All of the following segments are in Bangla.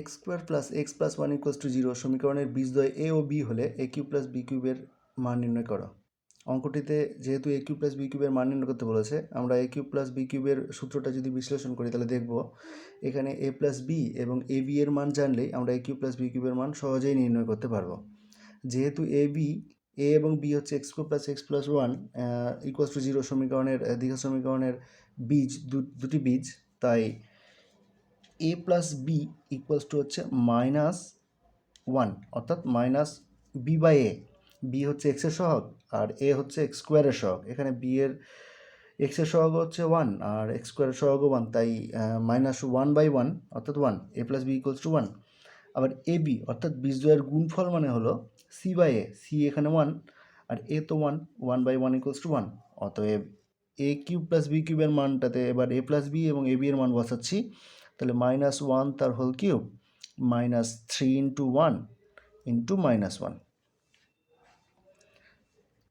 X square plus x plus one equals to zero সমীকরণের বীজদ্বয় এ ও বি হলে এ কিউব প্লাস বি কিউবের মান নির্ণয় করো। অঙ্কটিতে যেহেতু এ কিউব প্লাস বি কিউবের মান নির্ণয় করতে বলেছে, আমরা এ কিউব প্লাস বি কিউবের সূত্রটা যদি বিশ্লেষণ করি তাহলে দেখব এখানে এ প্লাস বি এবং এ বি এর মান জানলেই আমরা এ কিউব প্লাস বি কিউবের মান সহজেই নির্ণয় করতে পারব। যেহেতু এ বি, এ এবং বি হচ্ছে x square plus x plus one equals to zero সমীকরণের, দীঘা সমীকরণের বীজ দুটি বীজ, তাই a plus b equals to হচ্ছে মাইনাস ওয়ান অর্থাৎ minus b by a b হচ্ছে এক্সের সহগ, আর এ হচ্ছে এক্স স্কোয়ারের সহগ। এখানে বি এর এক্সের সহগ হচ্ছে ওয়ান আর এক্স স্কোয়ারের সহগও ওয়ান তাই মাইনাস ওয়ান বাই ওয়ান অর্থাৎ one a plus b equals to one আবার এ বি অর্থাৎ বীজদ্বয়ের গুণফল মানে হলো সি বাই এ সি এখানে ওয়ান আর এ তো one one by one equals to one অতএব এ কিউব প্লাস বি কিউবের মানটাতে এবার এ প্লাস বি এবং এ বি এর মান বসাচ্ছি। তাহলে মাইনাস ওয়ান তার whole cube minus three into one into minus one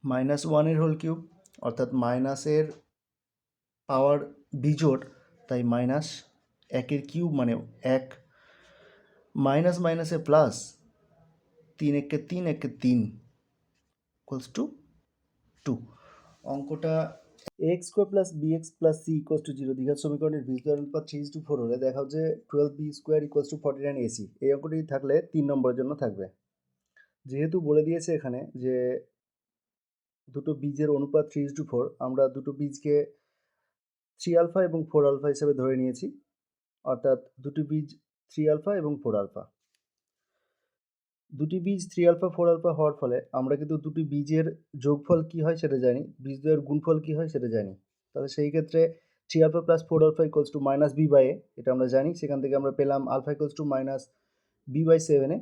minus ওয়ানের হোল কিউব অর্থাৎ মাইনাসের পাওয়ার বিজোড়, তাই মাইনাস একের কিউব মানে এক। মাইনাস মাইনাসে প্লাস তিন একে তিন একে তিন ইকুয়ালস টু টু অঙ্কটা x square plus b x plus c equals to zero দীঘার সমীকরণের বীজদ্বয় অনুপাত থ্রি টু ফোর হলে দেখা যে twelve b square equals to forty nine a c এই অঙ্কটি থাকলে তিন নম্বরের জন্য থাকবে। যেহেতু বলে দিয়েছে এখানে যে দুটো বীজের অনুপাত থ্রি টু ফোর আমরা দুটো বীজকে থ্রি আলফা এবং ফোর আলফা হিসেবে ধরে নিয়েছি। অর্থাৎ দুটি বীজ থ্রি আলফা এবং ফোর আলফা দুটি বীজ থ্রি আলফা ফোর আলফা হওয়ার ফলে আমরা কিন্তু দুটি বীজের যোগফল কি হয় সেটা জানি বীজদ্বয়ের গুণফল কি হয় সেটা জানি। তাহলে সেই ক্ষেত্রে three alpha plus four alpha equals to minus b by a এটা আমরা জানি, সেখান থেকে আমরা পেলাম alpha equals to minus b by সেভেনে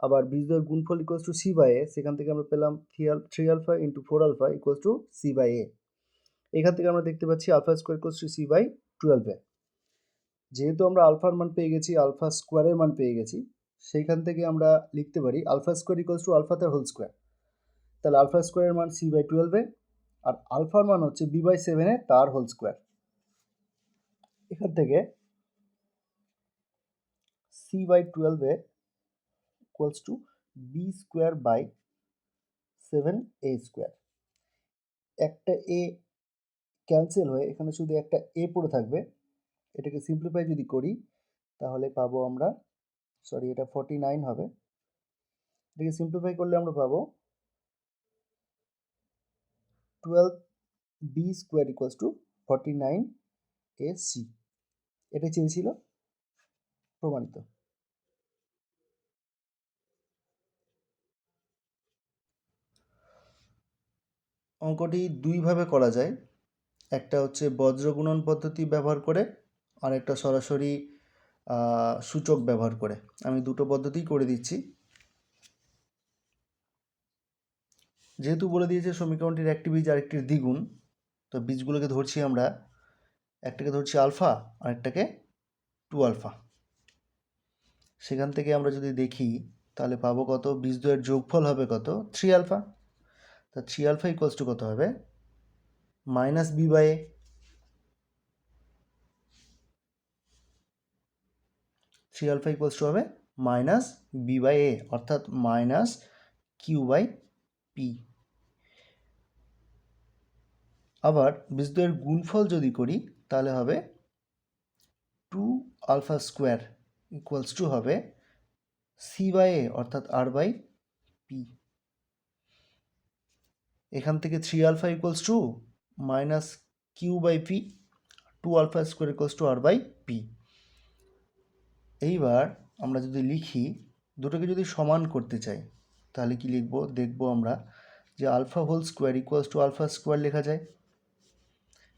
আবার বীজদ্বয়ের গুণফল equals to c by a সেখান থেকে আমরা পেলাম three Al three alpha into four alpha equals to c by a এখান থেকে আমরা দেখতে পাচ্ছি alpha square equals to c by টুয়েলভে যেহেতু আমরা আলফার মান পেয়ে গেছি আলফা স্কোয়ারের মান পেয়ে গেছি সেইখান থেকে আমরা লিখতে পারি alpha square equals to alpha তার হোল স্কোয়ার। তাহলে আলফা স্কোয়ারের মান সি বাই টুয়েলভে, আর আলফার মান হচ্ছে বি বাই সেভেনে তার হোল স্কোয়ার। এখান থেকে সি বাই টুয়েলভে equals to b square by seven a square. একটা এ ক্যান্সেল হয়ে এখানে শুধু একটা এ পড়ে থাকবে। এটাকে সিম্পলিফাই যদি করি, তাহলে পাবো আমরা সরি এটা ফর্টি নাইন হবে। এটাকে সিম্পলিফাই করলে আমরা পাবো twelve b square equals to forty nine a c এটা চেয়েছিল প্রমাণিত। অঙ্কটি দুইভাবে করা যায়। একটা হচ্ছে বজ্র গুণন পদ্ধতি ব্যবহার করে আর একটা সরাসরি সূচক ব্যবহার করে। আমি দুটো পদ্ধতিই করে দিচ্ছি। যেহেতু বলে দিয়েছে সমীকরণটির একটি বীজ আরেকটির দ্বিগুণ, তো বীজগুলোকে ধরছি আমরা, একটাকে ধরছি আলফা, আরেকটাকে টু আলফা। সেখান থেকে আমরা যদি দেখি, তাহলে পাবো কত? বীজদ্বয়ের যোগফল হবে কত? Three alpha. তা থ্রি আলফা ইকুয়ালস টু কত হবে? Minus b by three alpha equals to হবে মাইনাস বি বাই এ অর্থাৎ মাইনাস কিউ বাই পি আবার বীজদ্বয়ের গুণফল যদি করি, তাহলে হবে two alpha square equals to হবে সি বাই এ অর্থাৎ আর বাই পি এখান থেকে three alpha equals to minus q by p two alpha square equals to r by p এইবার আমরা যদি লিখি, দুটোকে যদি সমান করতে চাই, তাহলে কি লিখব? দেখব আমরা যে alpha whole square equals to alpha square লেখা যায়।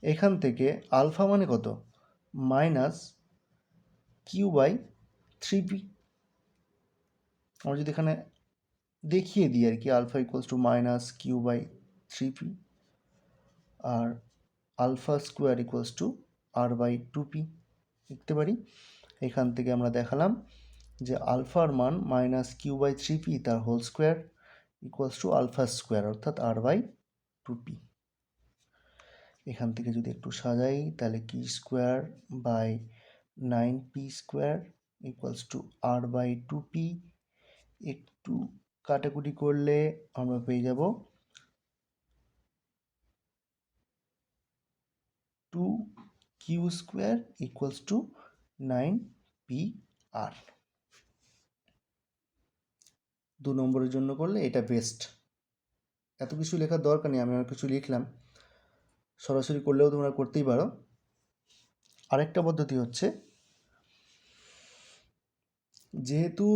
এখান থেকে আলফা মানে কত? Minus q by three p. আমরা যদি এখানে দেখিয়ে দিই আর কি, alpha equals to minus q by three p R alpha square equals to r by two p. লিখতে পারি? এখান থেকে আমরা দেখালাম যে আলফার মান minus q by three p তার whole square equals to alpha square অর্থাৎ আর বাই টু পি এখান থেকে যদি একটু সাজাই, তাহলে কি square by nine p square equals to r by two p একটু কাটাকুটি করলে আমরা পেয়ে যাব two q square equals to nine p r দু নম্বরের জন্য করলে এটা বেস্ট এত কিছু লেখার দরকার নেই, আমি আর কিছু লিখলাম। সরাসরি করলেও তোমরা করতেই পারো। আরেকটা পদ্ধতি হচ্ছে, যেহেতু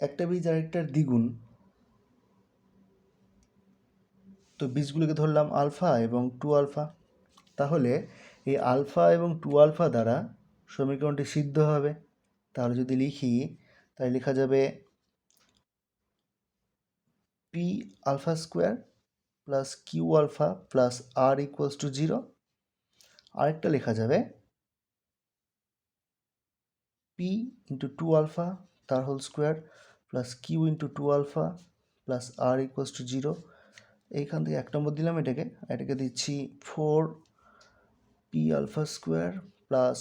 একটা বীজ আরেকটার দ্বিগুণ, তো বীজগুলোকে ধরলাম আলফা এবং টু আলফা তাহলে এই আলফা এবং টু আলফা দ্বারা সমীকরণটি সিদ্ধ হবে। তাহলে যদি লিখি, তাহলে লেখা যাবে p alpha square plus q alpha plus r equals to zero আরেকটা লেখা যাবে পি ইন্টু টু আলফা, তার whole square plus q into two alpha plus r equals to zero এইখান থেকে এক নম্বর দিলাম এটাকে এটাকে দিচ্ছি four p alpha square plus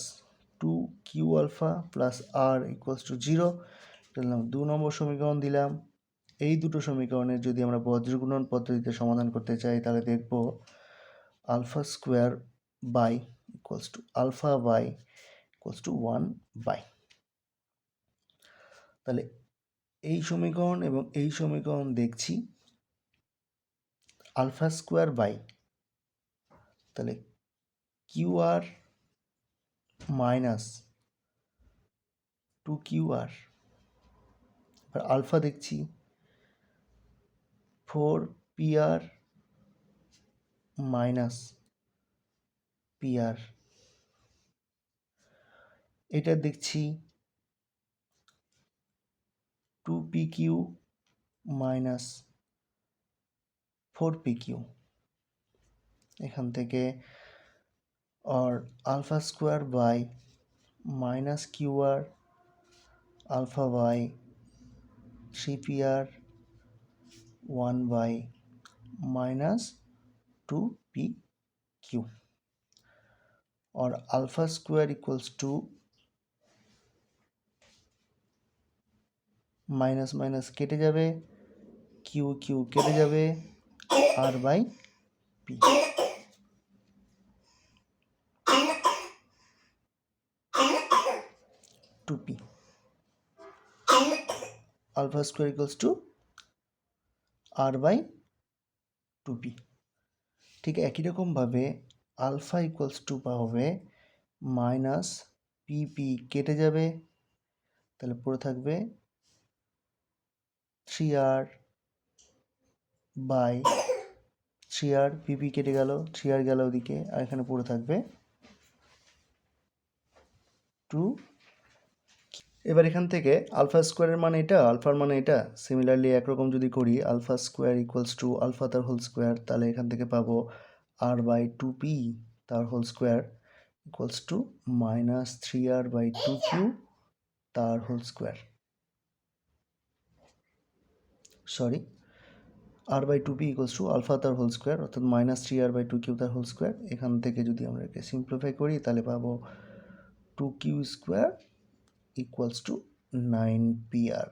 two q alpha plus r equals to zero দিলাম দু নম্বর সমীকরণ দিলাম। এই দুটো সমীকরণের যদি আমরা বজ্রগুণন পদ্ধতিতে সমাধান করতে চাই, তাহলে দেখব alpha square by equals to alpha by equals to one by তাহলে এই সমীকরণ এবং এই সমীকরণ দেখছি। আলফা স্কোয়ার বাই তাহলে q r minus two q r. এবার আলফা দেখছি। Four p r minus p r. এটা দেখছি two p q minus four p q. এখান থেকে or alpha square by minus qr alpha by 3pr 1 by minus 2pq or alpha square equals to minus minus কেটে যাবে কিউ কিউ কেটে যাবে r by p two p alpha square equals to r by two p ঠিক একই রকমভাবে আলফা ইকুয়ালস টু পা হবে মাইনাস পি পি কেটে যাবে। তাহলে পড়ে থাকবে three r by three r p p কেটে গেল থ্রি আর গেল ওদিকে, আর এখানে পড়ে থাকবে টু এবার এখান থেকে আলফা স্কোয়ারের মানে এটা, আলফার মানে এটা। সিমিলারলি একরকম যদি করি, alpha square equals to alpha তার হোল স্কোয়ার তাহলে এখান থেকে পাবো আর বাই টু পি তার whole square equals to minus three r by two q তার whole square sorry r by two p equals to alpha তার হোল স্কোয়ার অর্থাৎ minus three r by two q তার হোল স্কোয়ার এখান থেকে যদি আমরা একে সিম্পলিফাই করি, তাহলে পাবো two q square equals to nine p r